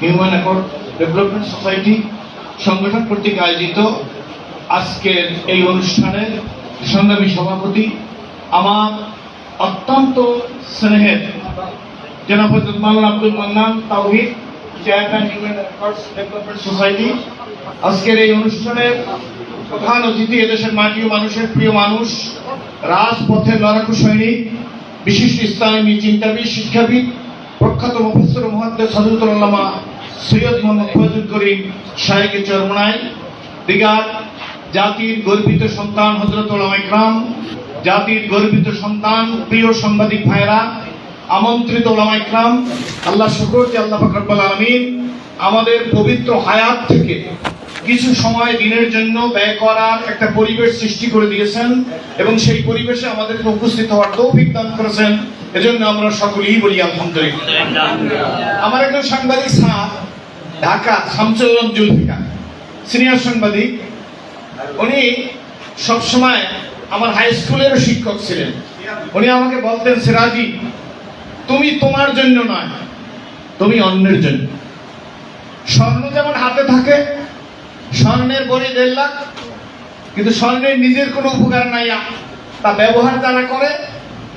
Human accord development society সংগঠন কর্তৃক আয়োজিত। আজকের এই অনুষ্ঠানের সংগ্রামী সভাপতি আমার অত্যন্ত স্নেহের জনাব Maulana Abdul Mannan Tawhid chairman human accords development society আজকের এই অনুষ্ঠানের প্রধান অতিথি এদেশের মাটি ও মানুষের প্রিয় মানুষ, রাজপথের লড়াকু সৈনিক বিশিষ্ট ইসলামী চিন্তাবিদ, শিক্ষাবিদ প্রখ্যাত মুফসর মহাদ্দেস হজরতুল্লামা সৈয়দ মোহাম্মদ ফজল করিম শাহেকে চরমনাই, দিগার জাতির গর্বিত সন্তান হজরত ইকরাম, জাতির গর্বিত সন্তান, প্রিয় সাংবাদিক ভাইরা আমন্ত্রিত ওলামা ইকরাম, আল্লাহ শুকর যে আল্লাহ ফাকরাবুল আলমিন আমাদের পবিত্র হায়াত থেকে কিছু সময় দিনের জন্য ব্যয় করার একটা পরিবেশ সৃষ্টি করে দিয়েছেন এবং সেই পরিবেশে আমাদেরকে উপস্থিত হওয়ার তৌফিক দান করেছেন। এজন্য আমরা সকলেই বলি আলহামদুলিল্লাহ। আমার একজন সাংবাদিক স্যার ঢাকা শামসুল্লাম জুলফিকার সিনিয়র সাংবাদিক। উনি সবসময় আমার হাই স্কুলেরও শিক্ষক ছিলেন। উনি আমাকে বলতেন সিরাজি তুমি তোমার জন্য নয় তুমি অন্যের জন্য। স্বর্ণ যেমন হাতে থাকে স্বর্ণের বড়ি দেড় লাখ কিন্তু স্বর্ণের নিজের কোনো উপকার নাই তা ব্যবহার যারা করে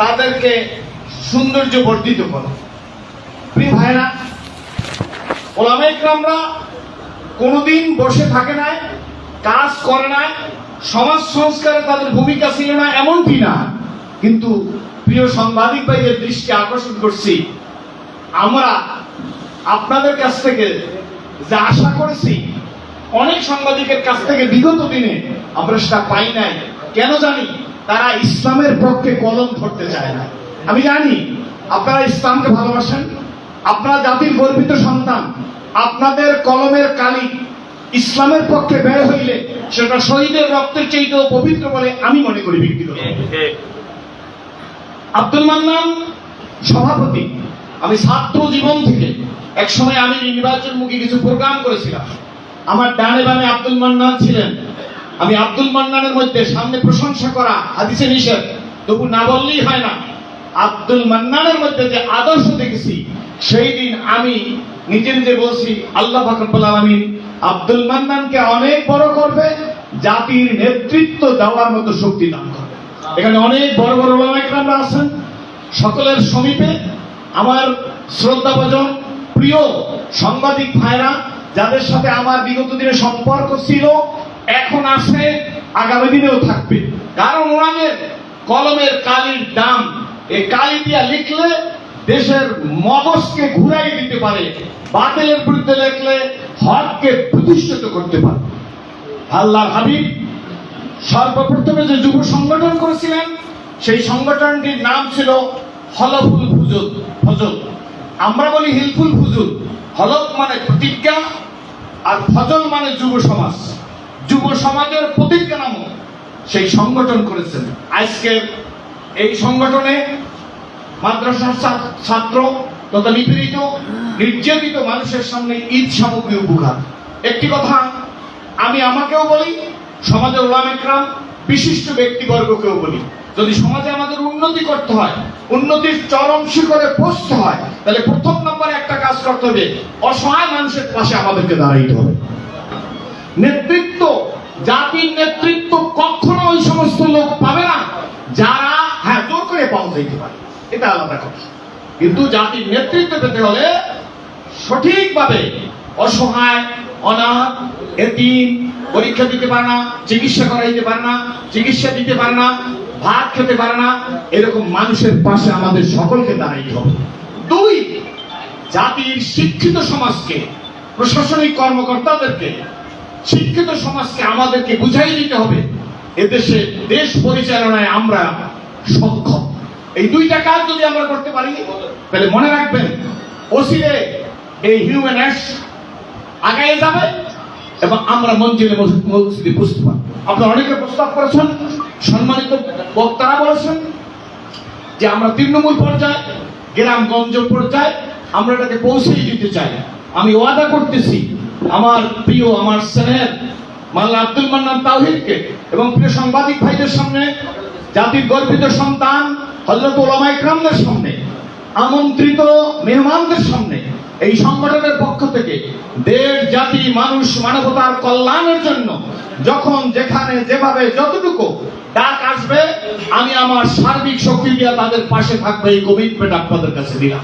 তাদেরকে সৌন্দর্য বর্ধিত করে। প্রিয় ভাইরা ওলামা ইকরামরা কোনোদিন বসে থাকে না কাজ করে না সমাজ সংস্কারে তাদের ভূমিকা ছিল না, এমনটি না। কিন্তু প্রিয় সাংবাদিক ভাইদের দৃষ্টি আকর্ষণ করছি। আমরা আপনাদের কাছ থেকে যা আশা করেছি, অনেক সাংবাদিকের কাছ থেকে বিগত দিনে আমরা সেটা পাই নাই। কেন জানি তারা ইসলামের পক্ষে কলম ধরতে চায় না। আমি জানি আপনারা ইসলামকে ভালোবাসেন, আপনারা জাতির গর্বিত সন্তান, আপনাদের কলমের কালি ইসলামের পক্ষে ব্যয় হইলে সেটা শহীদের রক্তের চাইতেও পবিত্র বলে আমি মনে করি ব্যক্তিগত। আব্দুল মান্নান সভাপতি, আমি ছাত্র জীবন থেকে এক সময় আমি নির্বাচনমুখী কিছু প্রোগ্রাম করেছিলাম। আমার ডানে বামে আব্দুল মান্নান ছিলেন। আমি আব্দুল মান্নানের মধ্যে সামনে প্রশংসা করা, হাদিসে নিষেধ, তবু না বললেই হয় না। আব্দুল মান্নানের মধ্যে যে আদর্শ দেখেছি, সেই দিন আমি নিজে নিজে বলছি, আল্লাহ ফাকরুল আলমিন আব্দুল মান্নানকে অনেক বড় করবে, জাতির নেতৃত্ব দেওয়ার মতো শক্তি দান করবে। এখানে অনেক বড় বড় ওলামাইকরামরা আছেন, সকলের সমীপে আমার শ্রদ্ধাভাজন, প্রিয় সাংবাদিক ভাইরা, যাদের সাথে আমার বিগত দিনে সম্পর্ক ছিল, এখন আছে, আগামী দিনেও থাকবে। কারণ ওনাদের কলমের কালির দাম এই কালি দিয়া লিখলে দেশের মগজকে ঘুরাই দিতে পারে, বাতিলের বিরুদ্ধে লিখলে হককে প্রতিষ্ঠিত করতে পারে। আল্লাহ হাবিব সর্বপ্রথমে যে যুব সংগঠন করেছিলেন, সেই সংগঠনটির নাম ছিল হলফুল ফুজুল ফজল। আমরা বলি হিলফুল ফুজুল হলফ মানে প্রতিজ্ঞা আর ফজল মানে যুব সমাজ। যুব সমাজের প্রতিজ্ঞা নামক সেই সংগঠন করেছেন। আজকের এই সংগঠনে মাদ্রাসার ছাত্র তথা নিপীড়িত, নির্যাতিত মানুষের সামনে ঈদ সামগ্রী উপকার একটি কথা, আমি আমাকেও বলি, সমাজের ওলামেকরাম বিশিষ্ট ব্যক্তিবর্গকেও বলি। যদি সমাজে আমাদের উন্নতি করতে হয়, উন্নতির চরম শিখরে পৌঁছতে হয়, তাহলে প্রথম নম্বরে একটা কাজ করতে হবে, অসহায় মানুষের পাশে আমাদেরকে দাঁড়াইতে হবে। নেতৃত্ব, জাতির নেতৃত্ব কখনো ওই সমস্ত লোক পাবে না, যারা পাওয়া যাইতে পারে। এটা আলাদা কথা। কিন্তু জাতির নেতৃত্ব পেতে হলে সঠিকভাবে অসহায়, অনাথ, এতিম, পরীক্ষা দিতে পারে না, চিকিৎসা করাইতে পারে না, চিকিৎসা দিতে পারে না, ভাত খেতে পারে না, এরকম মানুষের পাশে আমাদের সকলকে দাঁড়াইতে হবে। দুই, জাতির শিক্ষিত সমাজকে, প্রশাসনিক কর্মকর্তাদেরকে, শিক্ষিত সমাজকে আমাদেরকে বুঝাই দিতে হবে। এদেশে দেশ পরিচালনায় আমরা সক্ষম। এই দুইটা কাজ যদি আমরা করতে পারি, তাহলে মনে রাখবেন ওসিলে এই হিউম্যান অ্যাক্ট আগায় যাবে এবং আমরা মঞ্জিলে মসজিদে বুঝতে পারব। আপনারা অনেকে প্রস্তাব করেছেন, সম্মানিত বক্তারা বলেছেন যে আমরা তৃণমূল পর্যায়ে, গ্রামগঞ্জ পর্যায়ে আমরা এটাকে পৌঁছেই দিতে চাই। আমি ওয়াদা করতেছি, আমার প্রিয়, আমার স্নেহের মাল্লা আব্দুল মান্নান তাওহিদকে এবং প্রিয় সাংবাদিক ভাইদের সামনে জাতির গর্বিত সন্তান হজরত ওলামা ইকরামদের সামনে, আমন্ত্রিত মেহমানদের সামনে, এই সংগঠনের পক্ষ থেকে দেশ, জাতি, মানুষ, মানবতার কল্যাণের জন্য যখন যেখানে, যেভাবে, যতটুকু ডাক আসবে, আমি আমার সার্বিক শক্তি দিয়ে তাদের পাশে থাকবে, এই কমিটমেন্ট আপনাদের কাছে দিলাম।